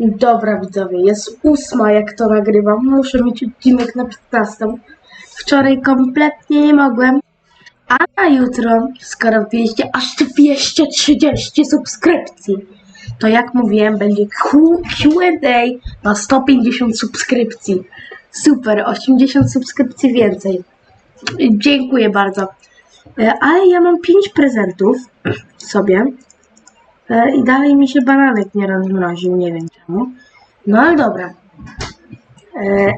Dobra widzowie, jest ósma jak to nagrywam. Muszę mieć odcinek na 15. Wczoraj kompletnie nie mogłem. A jutro, skoro wbijecie aż 230 subskrypcji, to jak mówiłem, będzie Q&A na 150 subskrypcji. Super, 80 subskrypcji więcej. Dziękuję bardzo. E, Ale ja mam 5 prezentów sobie. E, I dalej mi się bananek nie rozmroził, nie wiem czemu. No ale dobra. E,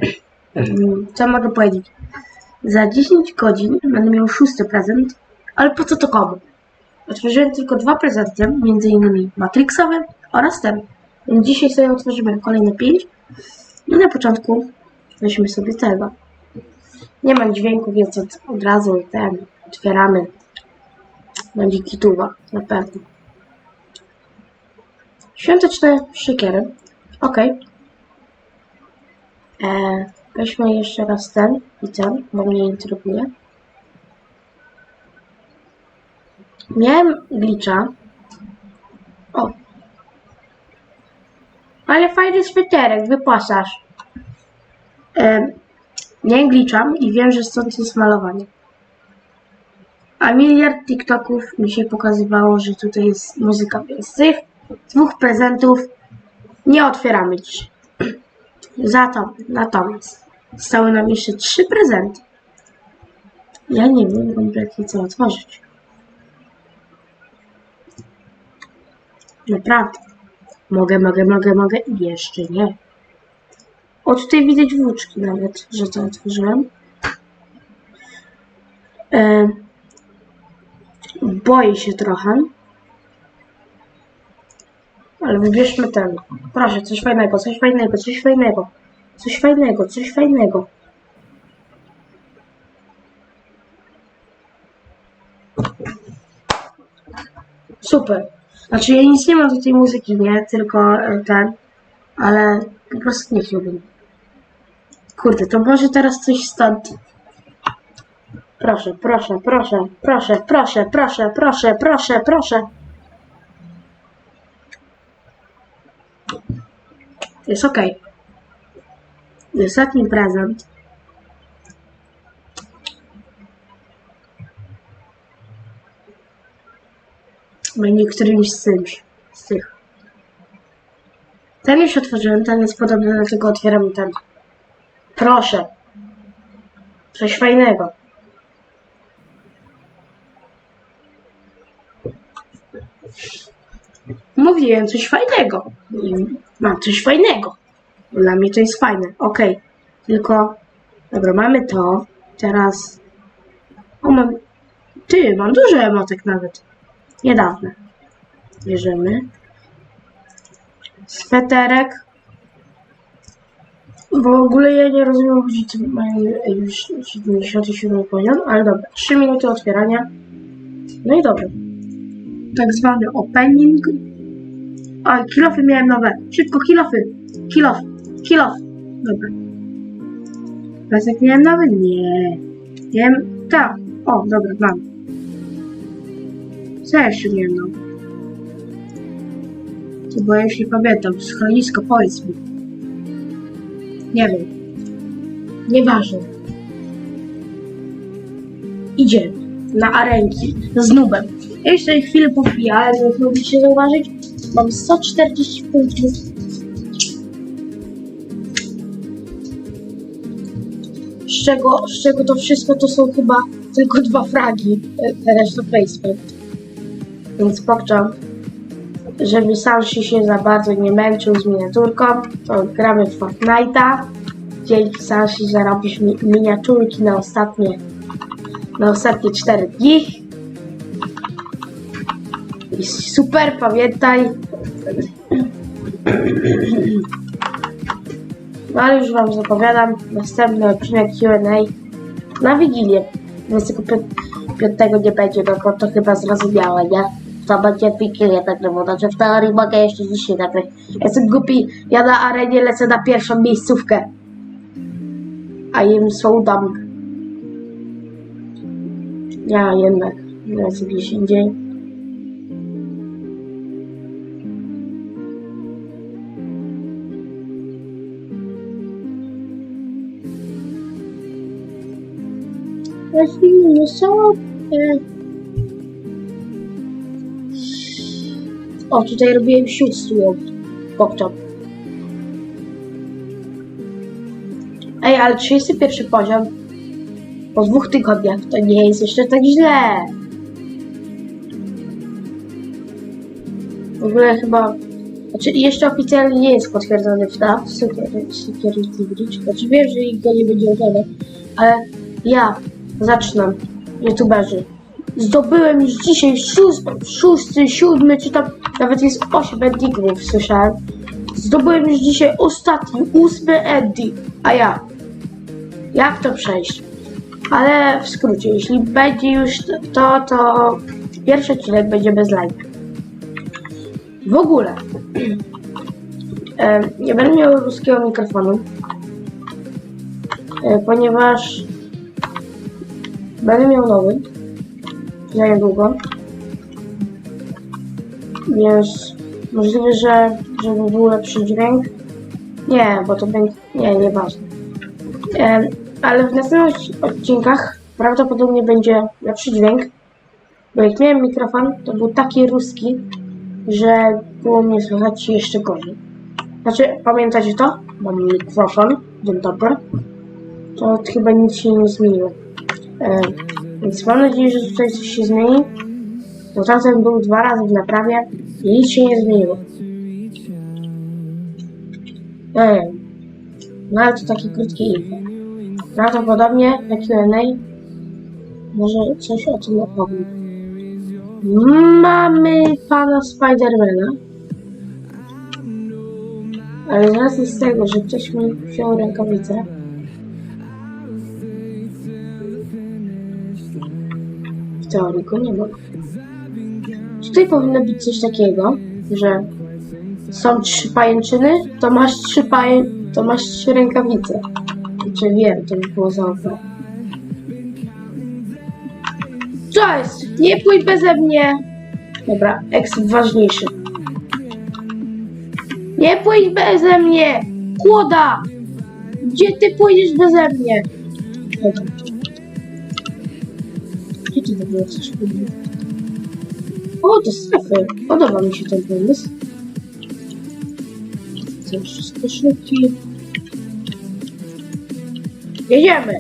co mogę powiedzieć? Za 10 godzin będę miał szósty prezent, ale po co to komu? Otworzyłem tylko dwa prezenty, między innymi Matrixowy oraz ten. Więc dzisiaj sobie otworzymy kolejne 5 i na początku weźmy sobie tego. Nie mam dźwięku, więc od, od razu ten otwieramy. Będzie kituwa, na pewno. Świąteczne siekiery. Ok. E, weźmy jeszcze raz ten i ten, bo mnie intryguje. Miałem glitcha. O. Ale fajny sweterek, wypasasz. E, miałem i wiem, że stąd jest malowanie. A miliard TikToków mi się pokazywało, że tutaj jest muzyka, więc dwóch prezentów nie otwieramy dziś. Za to, natomiast zostały nam jeszcze trzy prezenty. Ja nie wiem kompletnie co otworzyć. Naprawdę. Mogę, mogę, mogę, mogę i jeszcze nie. O, tutaj widać włóczki nawet, że to otworzyłem. E, boję się trochę. Ale wybierzmy ten. Proszę, coś fajnego, coś fajnego, coś fajnego. Coś fajnego, coś fajnego. Super. Znaczy ja nic nie mam do tej muzyki, nie? Tylko e, ten. Ale po prostu nie chciałbym. Kurde, to może teraz coś stąd. Proszę, proszę, proszę, proszę, proszę, proszę, proszę, proszę, proszę. Jest ok. Ostatni prezent. Będzie którymś z tym, z tych. Ten już otworzyłem, ten jest podobny, dlatego otwieram ten. Proszę. Coś fajnego. Mówiłem coś fajnego. Mam coś fajnego. Dla mnie to jest fajne. Ok. Tylko. Dobra, mamy to. Teraz. O, mam. Ty, mam dużo emotek nawet. Niedawne. Bierzemy. Sweterek. W ogóle ja nie rozumiem ludzi, co mają już 77 poziom, ale dobra. 3 minuty otwierania. No i dobra. Tak zwany opening. Oj, kilofy miałem nowe. Szybko, kilofy. Kilof. Kilof. Dobra. Pasek miałem nowy? Nie. Wiem. Tak. O, dobra, mam. Co jeszcze miałem nowe? Ty, bo ja już nie pamiętam. Schronisko, powiedz mi. Nie wiem. Nieważne. Idzie na arenki z nubem. Jeszcze chwilę popijałem, jak mogliście zauważyć. Mam 140 punktów. Z czego, z czego to wszystko to są chyba tylko dwa fragi. e, Reszta placement. Więc pokczam, żeby Sanshi się za bardzo nie męczył z miniaturką, to gramy w Fortnite'a. Dzięki Sanshi zarobisz mi miniaturki na ostatnie na ostatnie 4 dni. I super, pamiętaj. No ale już Wam zapowiadam, następny odcinek Q&A na Wigilię. 25 nie będzie, no to chyba zrozumiałe, nie? To będzie Wigilia tak naprawdę, znaczy w teorii mogę jeszcze dzisiaj nagrać. Jestem głupi, ja na arenie lecę na pierwszą miejscówkę. A im so dumb. Ja jednak lecę gdzieś indziej. Weźmy sobie. O, tutaj robiłem siódmy pokczop. Ej, ale 31 poziom po dwóch tygodniach to nie jest jeszcze tak źle. W ogóle chyba. Znaczy jeszcze oficjalnie nie jest potwierdzony FNAF Security Bridge. Znaczy wiem, że ich go nie będzie oglądał, ale ja zaczynam, youtuberzy. Zdobyłem już dzisiaj szósty, szósty, siódmy, czy tam nawet jest osiem endigmów, słyszałem. Zdobyłem już dzisiaj ostatni, ósmy ending, a ja. Jak to przejść? Ale w skrócie, jeśli będzie już to, to pierwszy odcinek będzie bez lajka. W ogóle nie będę miał ruskiego mikrofonu, e, ponieważ będę miał nowy za niedługo. Więc możliwe, że żeby był lepszy dźwięk. Nie, bo to będzie. Nie, nieważne. E, ale w następnych odcinkach prawdopodobnie będzie lepszy dźwięk. Bo jak miałem mikrofon, to był taki ruski, że było mnie słychać jeszcze gorzej. Znaczy, pamiętacie to? Mam mikrofon, dzień dobry. To chyba nic się nie zmieniło. E, więc mam nadzieję, że tutaj coś się zmieni. Bo czasem był dwa razy w naprawie i nic się nie zmieniło. Ej, no ale to takie krótkie info. Prawdopodobnie na Q&A może coś o tym opowiem. Mamy pana Spidermana. Ale z racji z tego, że ktoś mi wziął rękawicę, teorii nie ma. Tutaj powinno być coś takiego, że są trzy pajęczyny, to masz trzy paję, to masz trzy rękawice. Czy wiem, to by było za. Co jest? Nie pójdź beze mnie! Dobra, exit ważniejszy. Nie pójdź beze mnie! Kłoda! Gdzie ty pójdziesz beze mnie? Dobra. Ty w ogóle chcesz pójść? O, to strefy. Podoba mi się ten pomysł. Chcę wszystko szybki. Jedziemy!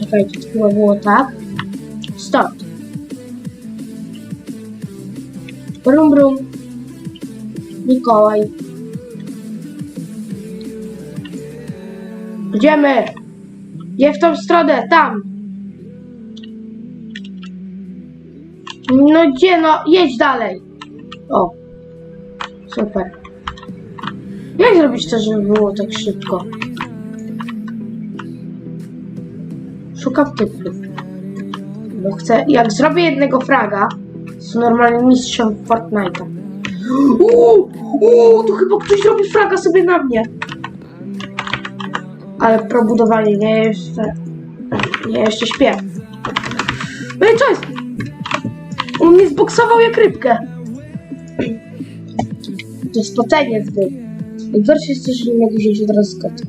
Czekajcie, to chyba było tak. Start. Brum brum. Mikołaj. Idziemy! Nie w tą stronę, tam! No gdzie no? Jedź dalej! O. Super. Jak zrobić to, żeby było tak szybko? Szukam typów. Bo chcę, jak zrobię jednego fraga, to normalnie mistrzem Fortnite'a. Uuu, uuu, tu chyba ktoś robi fraga sobie na mnie. Ale probudowanie nie jeszcze, nie jeszcze śpię. No i co jest? On mnie zboksował jak rybkę. To jest potęgiec był. Najgorsze jest to, że nie mogę wziąć od razu kotu.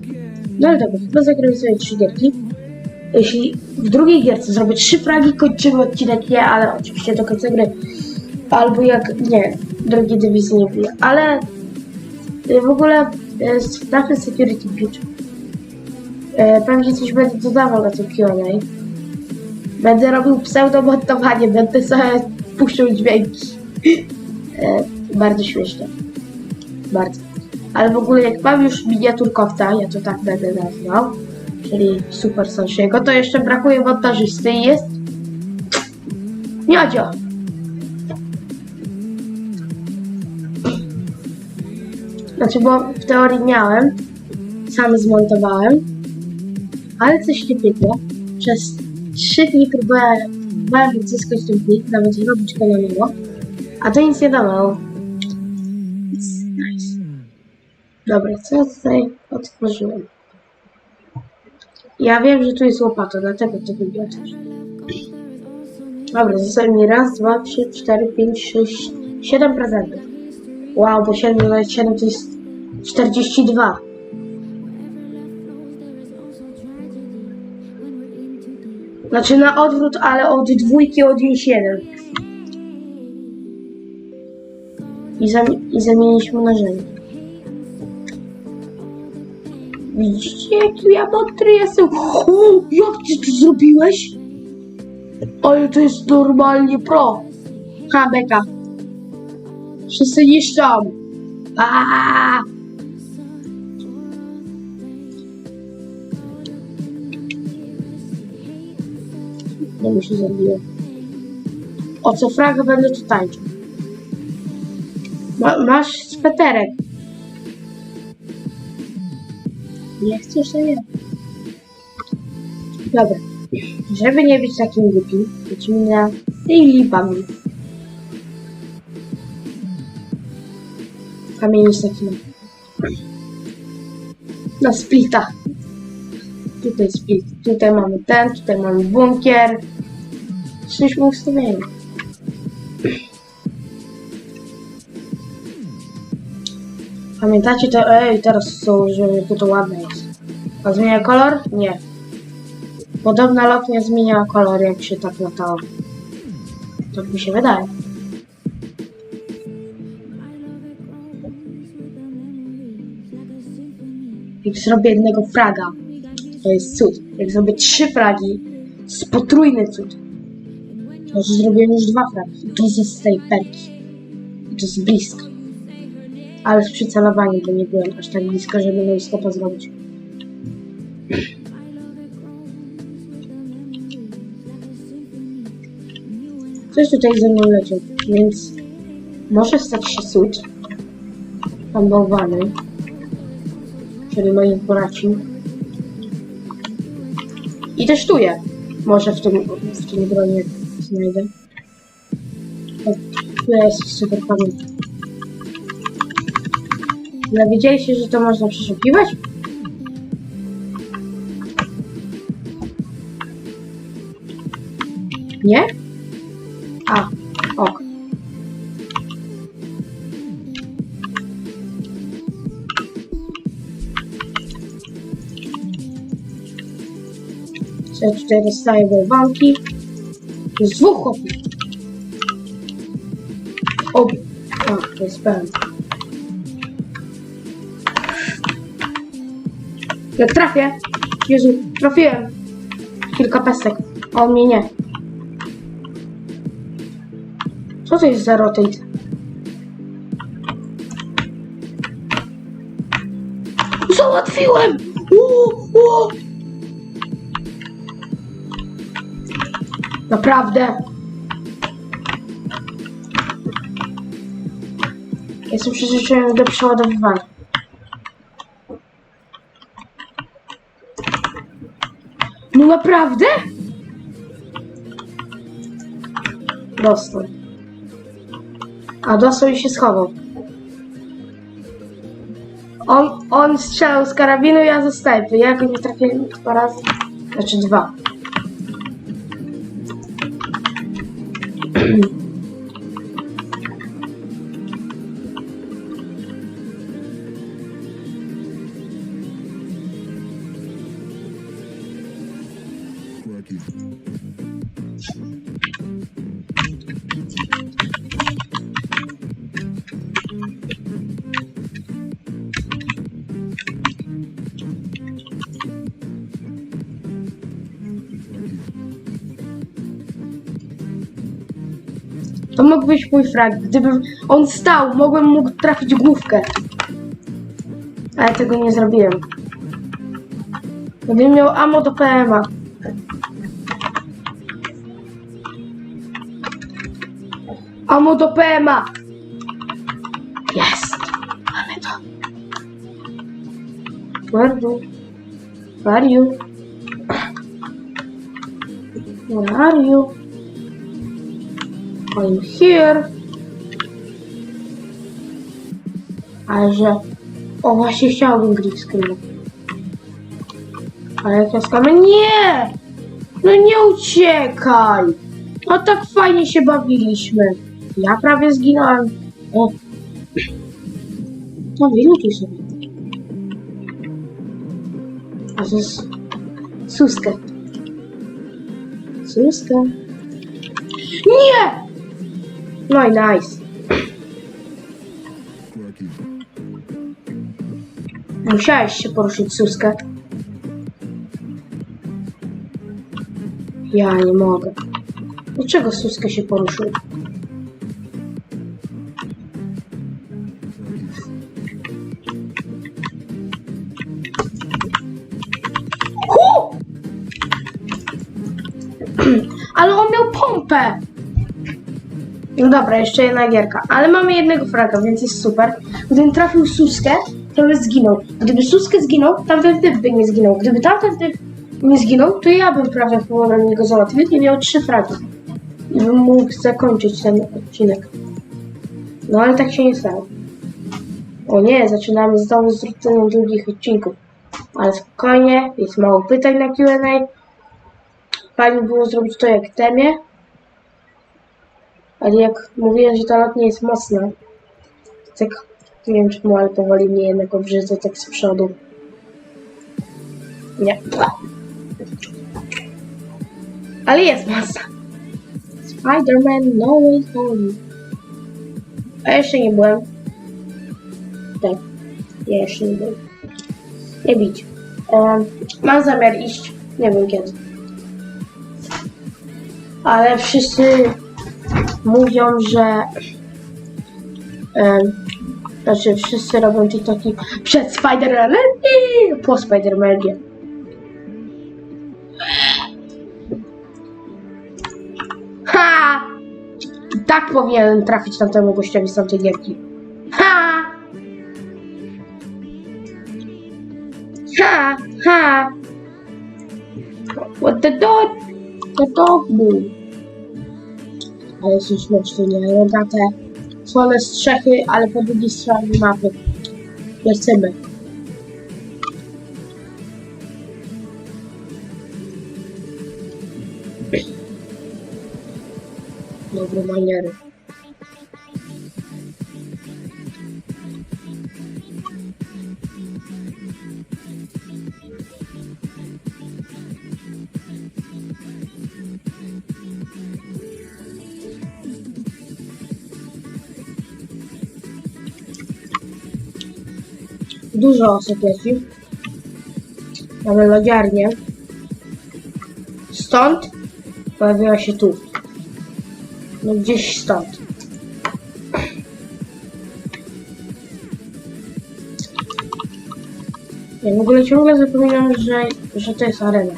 No ale dobra, chyba zagramy sobie trzy gierki. Jeśli w drugiej gierce zrobię trzy fragi, kończymy odcinek, nie, ale oczywiście do końca gry. Albo jak, nie, drugiej dywizji nie bije. Ale y, w ogóle y, z Dafne Security Bridge y, pewnie coś będę dodawał na to Q&A. Będę robił pseudomontowanie, będę sobie puszczał dźwięki. Y, bardzo śmieszne. Bardzo. Ale w ogóle jak mam już miniaturkowca, ja to tak będę nazwał, czyli Super Sonshiego, to jeszcze brakuje montażysty i jest Miodzio. Znaczy, bo w teorii miałem, sam zmontowałem, ale coś nie pykło. Przez 3 dni próbowałem próbowałem odzyskać ten plik, nawet zrobić go na nowo, a to nic nie dawało. Nice. Dobra, co ja tutaj otworzyłem? Ja wiem, że tu jest łopata, dlatego to wybierasz. Dobra, zostaje mi raz, dwa, trzy, cztery, pięć, sześć, siedem prezentów. Wow, bo 7 dodać 7 to jest 42. Znaczy na odwrót, ale od dwójki odnieść jeden. I, zam- i zamieniliśmy mnożenie. Widzicie, jaki ja mądry jestem? O, jak ty to zrobiłeś? Ale to jest normalnie pro. Ha, beka. Wszyscy niszczą. Aaaa! Mi się zabiło. O co fraga będę tu tańczył. Ma, masz sweterek. Nie chcesz, to nie. Dobra. Żeby nie być takim głupim, lecimy na Daily Buggy. Kamień jest taki na... Na splitach. Tutaj split. Tutaj mamy ten, tutaj mamy bunkier. Jesteśmy ustawieni. Pamiętacie to? Ej, teraz założyłem, jakie to ładne jest. A zmienia kolor? Nie. Podobna lotnia zmieniała kolor, jak się tak latało. Tak mi się wydaje. Jak zrobię jednego fraga, to jest cud. Jak zrobię trzy fragi, to jest potrójny cud. Może zrobiłem już dwa fragi. To ze snajperki. I to jest blisko. Ale z przycelowaniem, bo nie byłem aż tak blisko, żeby no stopa zrobić. Coś tutaj ze mną leciał, więc może stać się cud. Pan bałwany, czyli moich braci. I testuję. Może w tym, w tym gronie znajdę. Tu jest super pamięć. Ale wiedzieliście, że to można przeszukiwać? Nie? A, ok. Co ja tutaj dostaję bałwanki? To jest dwóch chłopów. O, a, to jest pełen. Jak trafię, Jezu, trafiłem. Kilka pestek, a on mnie nie. Co to jest za rotate? Załatwiłem! Naprawdę. Jestem przyzwyczajony do przeładowywania. No naprawdę? Dostał. A dostał i się schował. On, on strzelał z karabinu, ja ze snajpy. Ja go nie trafiłem dwa razy. Znaczy dwa. Mógł być mój frag. Gdybym on stał, mogłem mógł trafić główkę. Ale tego nie zrobiłem. Gdybym miał ammo do PMA. Ammo do PMA. Jest. Mamy to. Where? Where are you? Where are you? I'm here. Ale że... O, właśnie chciałbym green screena. Ale jak ja skamy... Nie! No nie uciekaj! No tak fajnie się bawiliśmy. Ja prawie zginąłem. O. No wylutuj sobie. A to jest... Suskę. Suska. Nie! No i nice. Musiałeś się poruszyć, Suskę. Ja nie mogę. Dlaczego Suskę się poruszył? No dobra, jeszcze jedna gierka. Ale mamy jednego fraga, więc jest super. Gdybym trafił Suskę, to by zginął. Gdyby Suskę zginął, tamten typ by nie zginął. Gdyby tamten typ nie zginął, to ja bym prawie w połowę niego załatwił i miał trzy fragi. I bym mógł zakończyć ten odcinek. No ale tak się nie stało. O nie, zaczynamy znowu z rutyną długich odcinków. Ale spokojnie, jest mało pytań na Q&A. Fajnie było zrobić to jak temie. Ale jak mówiłem, że ta lot nie jest mocna, tak nie wiem czemu, ale powoli mnie jednak obrzydzą tak z przodu. Nie. Ale jest mocna. Spider-Man No Way Home. A jeszcze nie byłem. Tak. Ja jeszcze nie byłem. Nie bić. Em, mam zamiar iść. Nie wiem kiedy. Ale wszyscy mówią, że em, znaczy wszyscy robią TikToki przed Spider-Manem i po Spider-Manie. Ha! Tak powinienem trafić tamtemu gościowi z tamtej gierki. Ha! Ha! Ha! What the dog? The dog był. Ale są śmieszne? Rogate. Słone strzechy, ale po drugiej stronie mapy. Lecimy. Dobre maniery. Dużo osób leci. Mamy lodziarnię. Stąd pojawiła się tu. No gdzieś stąd. Ja w ogóle ciągle zapominam, że, że to jest arena.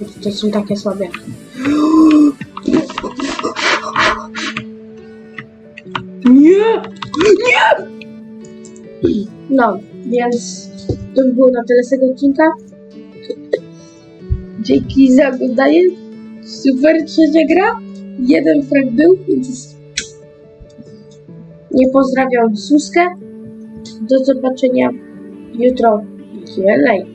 Bo tutaj są takie słabe. Nie! Nie! No, więc to by było na tyle z tego odcinka. Dzięki za oglądanie. Super trzecia gra. Jeden frag był, więc nie pozdrawiam Suskę. Do zobaczenia jutro Q&A.